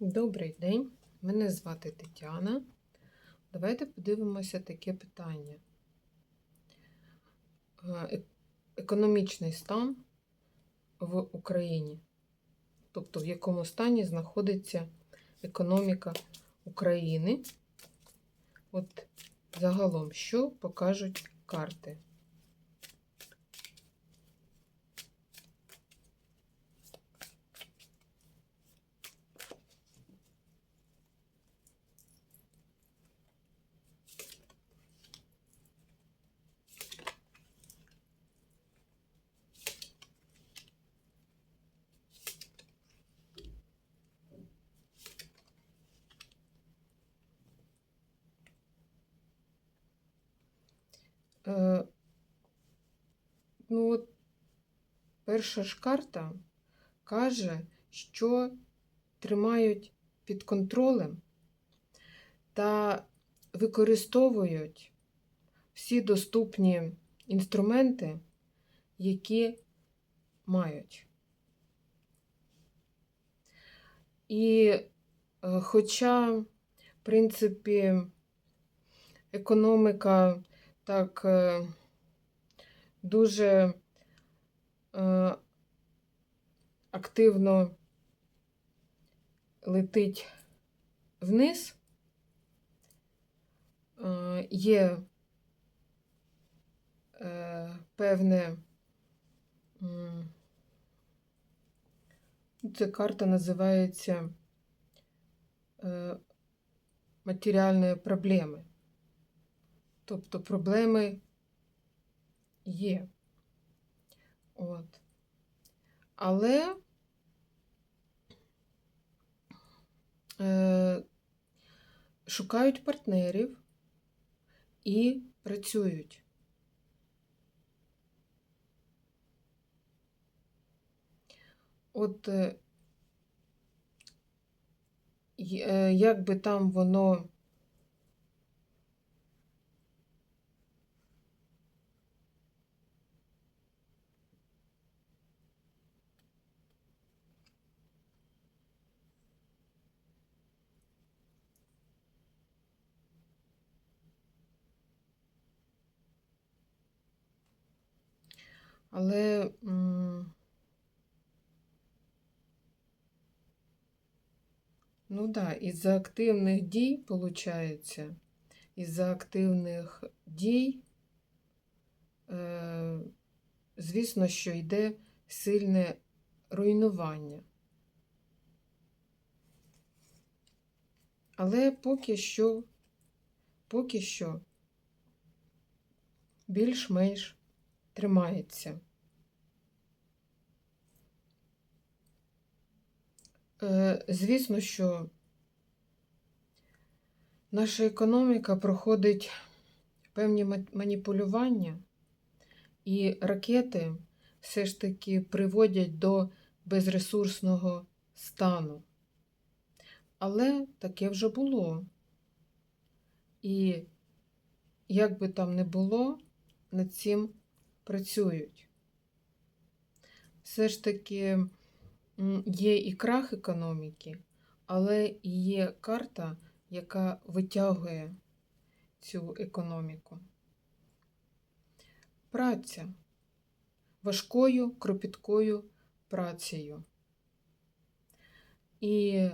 Добрий день, мене звати Тетяна. Давайте подивимося таке питання. Е, е- Економічний стан в Україні. Тобто, в якому стані знаходиться економіка України. От загалом, що покажуть карти? Е, ну, от перша ж карта каже, що тримають під контролем та використовують всі доступні інструменти, які мають. І е, хоча, в принципі, економіка так е, дуже е, активно летить вниз, е, є е, певне, ця карта називається е, матеріальної проблеми. Тобто проблеми є. От. Але е, шукають партнерів і працюють. От е, е, як би там воно Але ну да, із-за активних дій, виходить, із-за активних дій, е, звісно, що йде сильне руйнування. Але поки що, поки що більш-менш тримається. Е, Звісно, що наша економіка проходить певні маніпулювання, і ракети все ж таки приводять до безресурсного стану. Але таке вже було. І як би там не було, над цим працюють. Все ж таки є і крах економіки, але є карта, яка витягує цю економіку. Праця важкою, кропіткою працею. І,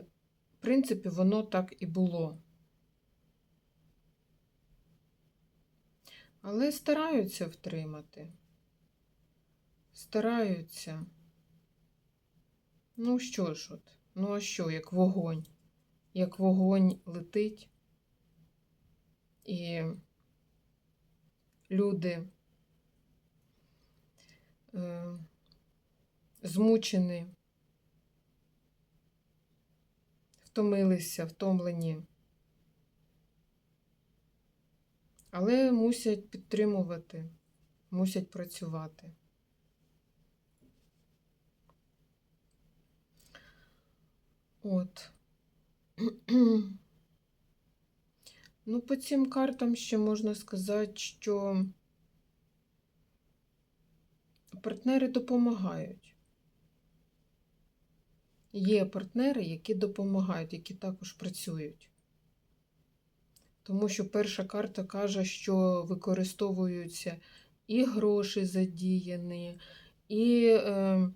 в принципі, воно так і було. Але стараються втримати. Стараються. Ну що ж от, ну а що, як вогонь? Як вогонь летить, і люди е, змучені, втомилися, втомлені. Але мусять підтримувати, мусять працювати. От. Ну, по цим картам ще можна сказати, що партнери допомагають. є партнери, які допомагають, які також працюють. Тому що перша карта каже, що використовуються і гроші задіяні, і е,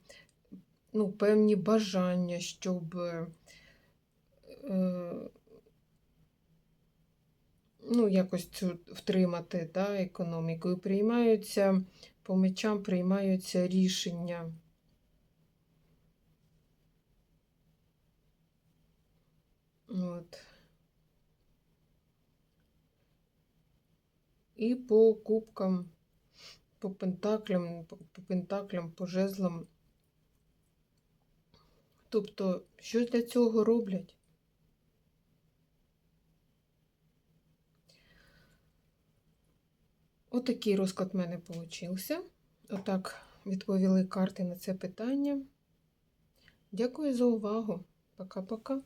ну, певні бажання, щоб е, ну, якось цю втримати да, економіку. І приймаються по мечам приймаються рішення. От. І по кубкам, по пентаклям, по пентаклям, по жезлам. Тобто, що для цього роблять? Отакий розклад в мене вийшов. Отак відповіли карти на це питання. Дякую за увагу. Пока-пока.